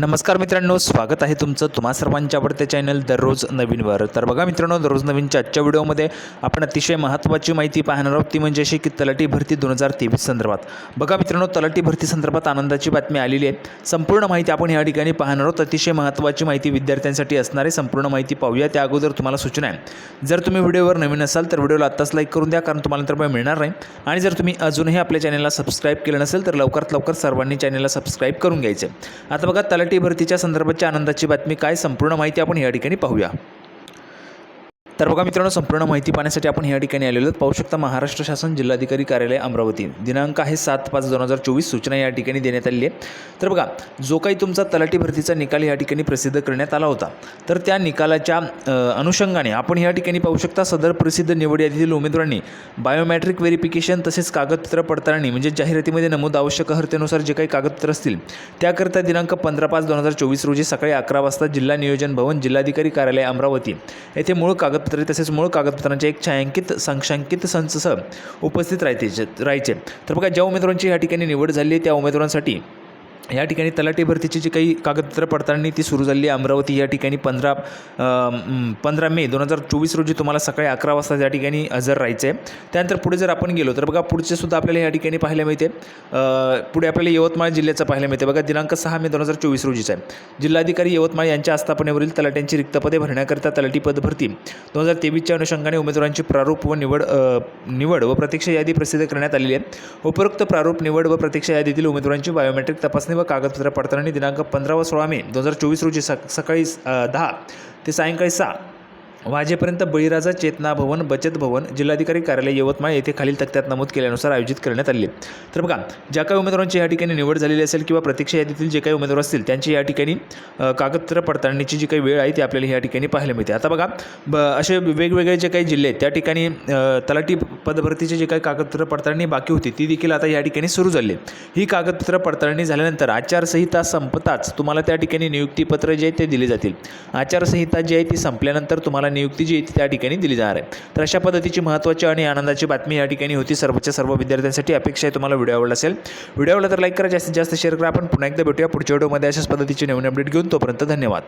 नमस्कार मित्रांनो स्वागत आहे तुमचं तुम्हा सर्वांच्या आवडते चॅनल दररोज नवीनवर. तर बघा मित्रांनो दररोज नवीनच्या आजच्या व्हिडिओमध्ये आपण अतिशय महत्त्वाची माहिती पाहणार आहोत. ती म्हणजे अशी की तलाठी भरती दोन हजार तेवीस संदर्भात. बघा मित्रांनो तलाठी भरती संदर्भात आनंदाची बातमी आलेली आहे. संपूर्ण माहिती आपण या ठिकाणी पाहणार आहोत. अतिशय महत्त्वाची माहिती विद्यार्थ्यांसाठी असणारी संपूर्ण माहिती पाहूया. त्या अगोदर तुम्हाला सूचना आहे. जर तुम्ही व्हिडिओवर नवीन असाल तर व्हिडिओला आत्ताच लाईक करून द्या कारण तुम्हाला तर मिळणार नाही. आणि जर तुम्ही अजूनही आपल्या चॅनलला सबस्क्राईब केलं नसेल तर लवकरात लवकर सर्वांनी चॅनलला सबस्क्राईब करून घ्यायचे आता बघा तलाठी भरतीच्या संदर्भातच्या आनंदाची बातमी काय संपूर्ण माहिती आपण या ठिकाणी पाहूया. तर बघा मित्रांनो संपूर्ण माहिती पाहण्यासाठी आपण या ठिकाणी आलेलो पाहू शकता महाराष्ट्र शासन जिल्हाधिकारी कार्यालय अमरावती. दिनांक आहे सात पाच दोन हजार चोवीस. सूचना या ठिकाणी देण्यात आलेली आहे. तर बघा जो काही तुमचा तलाठी भरतीचा निकाल या ठिकाणी प्रसिद्ध करण्यात आला होता तर त्या निकालाच्या अनुषंगाने आपण या ठिकाणी पाहू शकता सदर प्रसिद्ध निवड यादीतील उमेदवारांनी बायोमॅट्रिक व्हेरिफिकेशन तसेच कागदपत्र पडताळणी म्हणजे जाहिरातीमध्ये नमूद आवश्यक अर्हतेनुसार जे काही कागदपत्र असतील त्याकरिता दिनांक पंधरा पाच दोन हजार चोवीस रोजी सकाळी अकरा वाजता जिल्हा नियोजन भवन जिल्हाधिकारी कार्यालय अमरावती. येथे मूळ कागदपत्रे तसेच मूळ कागदपत्रांचे एक छायांकित संक्षांकित संचसह उपस्थित राहायचे राहायचे. तर बघा ज्या उमेदवारांची या ठिकाणी निवड झाली आहे त्या उमेदवारांसाठी या ठिकाणी तलाठी भरतीची जी काही कागदपत्र पडताळणी ती सुरू झाली आहे. अमरावती या ठिकाणी पंधरा पंधरा मे दोन हजार चोवीस रोजी तुम्हाला सकाळी अकरा वाजता या ठिकाणी हजर राहायचं आहे त्यानंतर पुढे जर आपण गेलो तर बघा पुढचे सुद्धा आपल्याला या ठिकाणी पाहायला मिळते. पुढे आपल्याला यवतमाळ जिल्ह्याचं पाहायला मिळते. बघा दिनांक सहा मे दोन हजार चोवीस रोजीचा आहे. जिल्हाधिकारी यवतमाळ यांच्या आस्थापनेवरील तलाट्यांची रिक्त पदे भरण्याकरिता तलाठी पद भरती. दोन हजार तेवीसच्या अनुषंगाने उमेदवारांची प्रारूप व निवड निवड व प्रतीक्षा यादी प्रसिद्ध करण्यात आलेली आहे. उपरोक्त प्रारूप निवड व प्रतीक्षा यादीतील उमेदवारांची बायोमेट्रिक तपासणी व कागदपत्र पडताळणी दिनांक पंधरा व सोळा मे दोन हजार चोवीस रोजी सक सकाळी दहा ते सायंकाळी सहा वाजेपर्यंत बळीराजा चेतना भवन बचत भवन जिल्हाधिकारी कार्यालय यवतमाळ येथे खालील तक्त्यात नमूद केल्यानुसार आयोजित करण्यात आले. तर बघा ज्या काही उमेदवारांची या ठिकाणी निवड झालेली असेल किंवा प्रतीक्षा यादीतील जे काही उमेदवार असतील त्यांची या ठिकाणी कागदपत्र पडताळणीची जी काही वेळ आहे ती आपल्याला या ठिकाणी पाहायला मिळते. आता बघा ब असे वेगवेगळे जे काही जिल्हे आहेत त्या ठिकाणी तलाठी पदभरतीचे जे काही कागदपत्र पडताळणी बाकी होती ती देखील आता या ठिकाणी सुरू झाली ही कागदपत्र पडताळणी झाल्यानंतर आचारसंहिता संपताच तुम्हाला त्या ठिकाणी नियुक्तीपत्र जे आहे ते दिले जातील. आचारसंहिता जी आहे ती संपल्यानंतर तुम्हाला नियुक्ती जी आहे ती त्या ठिकाणी दिली जाणार आहे. तर अशा पद्धतीची महत्त्वाची आणि आनंदाची बातमी या ठिकाणी होती. सर्वच्या सर्व विद्यार्थ्यांसाठी अपेक्षा आहे तुम्हाला व्हिडिओ आवडला असेल. व्हिडिओ आवडला तर लाईक करा. जास्तीत जास्त शेअर करा. आपण पुन्हा एकदा भेटूया पुढच्या व्हिडिओमध्ये. अशाच पद्धतीची नवीन अपडेट घेऊन तोपर्यंत धन्यवाद.